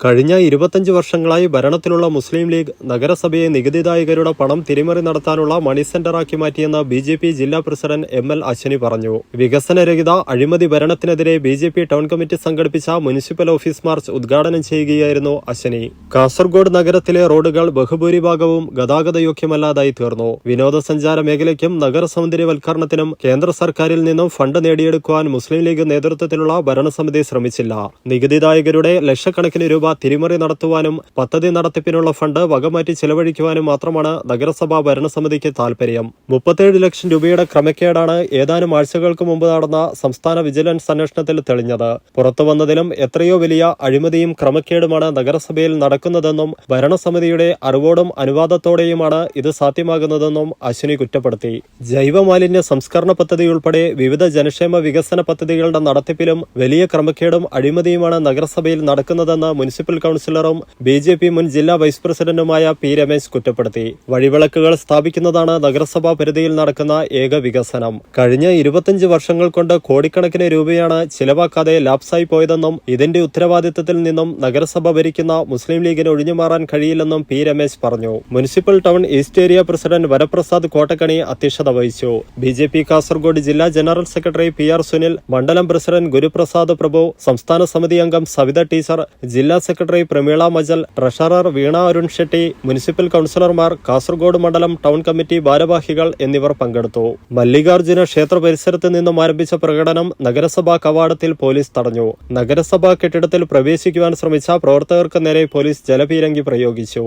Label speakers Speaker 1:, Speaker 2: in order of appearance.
Speaker 1: കഴിഞ്ഞ ഇരുപത്തഞ്ച് വർഷങ്ങളായി ഭരണത്തിലുള്ള മുസ്ലിം ലീഗ് നഗരസഭയെ നികുതിദായകരുടെ പണം തിരിമറി നടത്താനുള്ള മണി സെന്ററാക്കി മാറ്റിയെന്ന് ബി ജെ പി ജില്ലാ പ്രസിഡന്റ് എം എൽ അശ്വനി പറഞ്ഞു. വികസനരഹിത അഴിമതി ഭരണത്തിനെതിരെ B J P town committee സംഘടിപ്പിച്ച മുനിസിപ്പൽ ഓഫീസ് മാർച്ച് ഉദ്ഘാടനം ചെയ്യുകയായിരുന്നു അശ്വനി. കാസർഗോഡ് നഗരത്തിലെ റോഡുകൾ ബഹുഭൂരിഭാഗവും ഗതാഗതയോഗ്യമല്ലാതായി തീർന്നു. വിനോദസഞ്ചാര മേഖലയ്ക്കും നഗരസൗന്ദര്യവൽക്കരണത്തിനും കേന്ദ്ര സർക്കാരിൽ നിന്നും ഫണ്ട് നേടിയെടുക്കുവാൻ മുസ്ലിം ലീഗ് നേതൃത്വത്തിലുള്ള ഭരണസമിതി ശ്രമിച്ചില്ല. നികുതിദായകരുടെ ലക്ഷക്കണക്കിന് രൂപ തിരിമറി നടത്തുവാനും പദ്ധതി നടത്തിപ്പിനുള്ള ഫണ്ട് വകമാറ്റി ചെലവഴിക്കുവാനും മാത്രമാണ് നഗരസഭാ ഭരണസമിതിക്ക് താൽപര്യം. മുപ്പത്തേഴ് ലക്ഷം രൂപയുടെ ക്രമക്കേടാണ് ഏതാനും ആഴ്ചകൾക്ക് മുമ്പ് നടന്ന സംസ്ഥാന വിജിലൻസ് അന്വേഷണത്തിൽ തെളിഞ്ഞത്. പുറത്തുവന്നതിലും എത്രയോ വലിയ അഴിമതിയും ക്രമക്കേടുമാണ് നഗരസഭയിൽ നടക്കുന്നതെന്നും ഭരണസമിതിയുടെ അറിവോടും അനുവാദത്തോടെയുമാണ് ഇത് സാധ്യമാകുന്നതെന്നും അശ്വിനി കുറ്റപ്പെടുത്തി. ജൈവമാലിന്യ സംസ്കരണ പദ്ധതി ഉൾപ്പെടെ വിവിധ ജനക്ഷേമ വികസന പദ്ധതികളുടെ നടത്തിപ്പിലും വലിയ ക്രമക്കേടും അഴിമതിയുമാണ് നഗരസഭയിൽ നടക്കുന്നതെന്ന് മുനിസിപ്പൽ കൌൺസിലറും ബി ജെ പി മുൻ ജില്ലാ വൈസ് പ്രസിഡന്റുമായ പി രമേശ് കുറ്റപ്പെടുത്തി. വഴിവിളക്കുകൾ സ്ഥാപിക്കുന്നതാണ് നഗരസഭാ പരിധിയിൽ നടക്കുന്ന ഏക വികസനം. കഴിഞ്ഞ ഇരുപത്തിയഞ്ച് വർഷങ്ങൾ കൊണ്ട് കോടിക്കണക്കിന് രൂപയാണ് ചിലവാക്കാതെ ലാപ്സായി പോയതെന്നും ഇതിന്റെ ഉത്തരവാദിത്തത്തിൽ നിന്നും നഗരസഭ ഭരിക്കുന്ന മുസ്ലിം ലീഗിന് ഒഴിഞ്ഞുമാറാൻ കഴിയില്ലെന്നും പി രമേശ് പറഞ്ഞു. Municipal town east area president Varaprasad Kottakkani അധ്യക്ഷത വഹിച്ചു. ബി ജെ പി കാസർഗോഡ് ജില്ലാ general secretary P R Sunil മണ്ഡലം പ്രസിഡന്റ് ഗുരുപ്രസാദ് പ്രഭു സംസ്ഥാന സമിതി അംഗം സവിത ടീച്ചർ ജില്ലാ secretary Prameela Majal treasurer Veena Arun Shetty municipal കൌൺസിലർമാർ Kasaragod മണ്ഡലം ടൗൺ കമ്മിറ്റി ഭാരവാഹികൾ എന്നിവർ പങ്കെടുത്തു. മല്ലികാർജുന ക്ഷേത്ര പരിസരത്ത് നിന്നും ആരംഭിച്ച പ്രകടനം നഗരസഭാ കവാടത്തിൽ പോലീസ് തടഞ്ഞു. നഗരസഭാ കെട്ടിടത്തിൽ പ്രവേശിക്കുവാൻ ശ്രമിച്ച പ്രവർത്തകർക്ക് നേരെ പോലീസ് ജലപീരങ്കി പ്രയോഗിച്ചു.